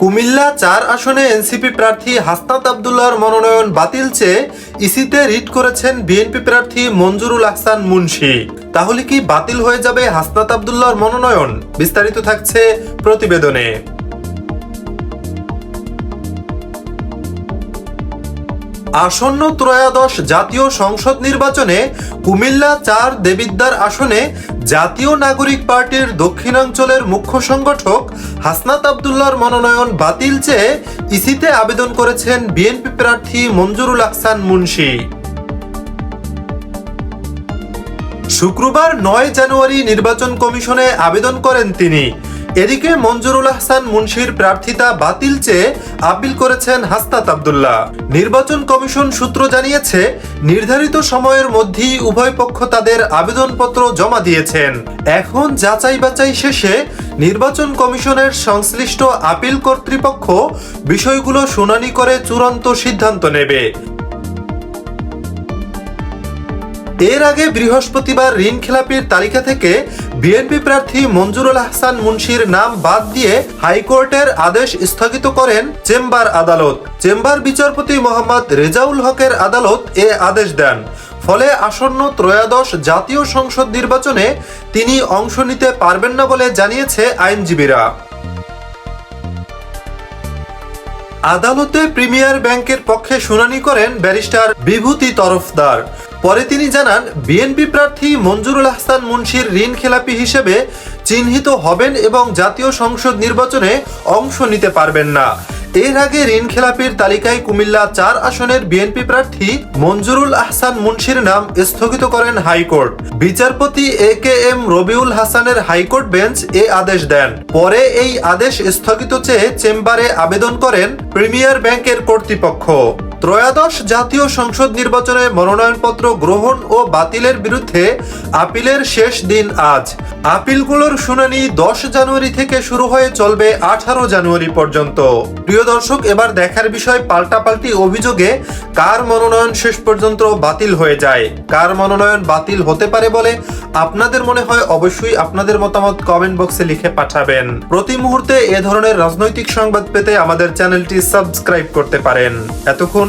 কুমিল্লা চার আসনে এনসিপি প্রার্থী হাসনাত আবদুল্লাহর মনোনয়ন বাতিল চেয়ে ইসিতে রিট করেছেন বিএনপি প্রার্থী মঞ্জুরুল আহসান মুন্সি। তাহলে কি বাতিল হয়ে যাবে হাসনাত আবদুল্লাহর মনোনয়ন? বিস্তারিত থাকছে প্রতিবেদনে। আসন্ন ত্রয়োদশ জাতীয় সংসদ নির্বাচনে কুমিল্লা চার দেবিদ্দার আসনে জাতীয় নাগরিক পার্টির দক্ষিণাঞ্চলের মুখ্য সংগঠক হাসনাত আবদুল্লার মনোনয়ন বাতিল চেয়ে ইসিতে আবেদন করেছেন বিএনপি প্রার্থী মঞ্জুরুল আহসান মুন্সি। শুক্রবার নয় জানুয়ারি নির্বাচন কমিশনে আবেদন করেন তিনি। এদিকে মঞ্জুরুল আহসান মুন্সির প্রার্থিতা বাতিল চেয়ে আপিল করেছেন হাস্তাত আবদুল্লাহ। নির্বাচন কমিশন সূত্র জানিয়েছে, নির্ধারিত সময়ের মধ্যেই উভয় পক্ষ তাদের আবেদনপত্র জমা দিয়েছেন। এখন যাচাই বাছাই শেষে নির্বাচন কমিশনের সংশ্লিষ্ট আপিল কর্তৃপক্ষ বিষয়গুলো শুনানি করে চূড়ান্ত সিদ্ধান্ত নেবে। এর আগে বৃহস্পতিবার ঋণ খেলাপির তালিকা থেকে বিএনপি প্রার্থী মঞ্জুরুল আহসান মুন্সির নাম বাদ দিয়ে হাইকোর্টের আদেশ স্থগিত করেন চেম্বার আদালত। চেম্বার বিচারপতি মোহাম্মদ রেজাউল হকের আদালত এ আদেশ দেন। ফলে আসন্ন ত্রয়োদশ জাতীয় সংসদ নির্বাচনে তিনি অংশ নিতে পারবেন না বলে জানিয়েছে আইনজীবীরা। আদালতে প্রিমিয়ার ব্যাংকের পক্ষে শুনানি করেন ব্যারিস্টার বিভূতি তরফদার। পরে তিনি জানান, বিএনপি প্রার্থী মঞ্জুরুল আহসান মুন্সির ঋণ খেলাপি হিসেবে চিহ্নিত হবেন এবং জাতীয় সংসদ নির্বাচনে অংশ নিতে পারবেন না। এর আগে ঋণ খেলাপির তালিকায় কুমিল্লা চার আসনের বিএনপি প্রার্থী মঞ্জুরুল আহসান মুন্সির নাম স্থগিত করেন হাইকোর্ট। বিচারপতি এ কে এম রবিউল হাসানের হাইকোর্ট বেঞ্চ এ আদেশ দেন। পরে এই আদেশ স্থগিত চেয়ে চেম্বারে আবেদন করেন প্রিমিয়ার ব্যাংকের কর্তৃপক্ষ। ত্রয়োদশ জাতীয় সংসদ নির্বাচনে মনোনয়নপত্র গ্রহণ ও বাতিলের বিরুদ্ধে আপিলের শেষ দিন আজ। আপিলগুলোর শুনানি দশ জানুয়ারি থেকে শুরু হয়ে চলবে আঠারো জানুয়ারি পর্যন্ত। প্রিয় দর্শক, এবার দেখার বিষয় পাল্টাপাল্টি অভিযোগে কার মনোনয়ন শেষ পর্যন্ত বাতিল হয়ে যায়? কার মনোনয়ন বাতিল হতে পারে বলে আপনাদের মনে হয়? অবশ্যই আপনাদের মতামত কমেন্ট বক্সে লিখে পাঠাবেন। প্রতি মুহূর্তে এ ধরনের রাজনৈতিক সংবাদ পেতে আমাদের চ্যানেলটি সাবস্ক্রাইব করতে পারেন। এতক্ষণ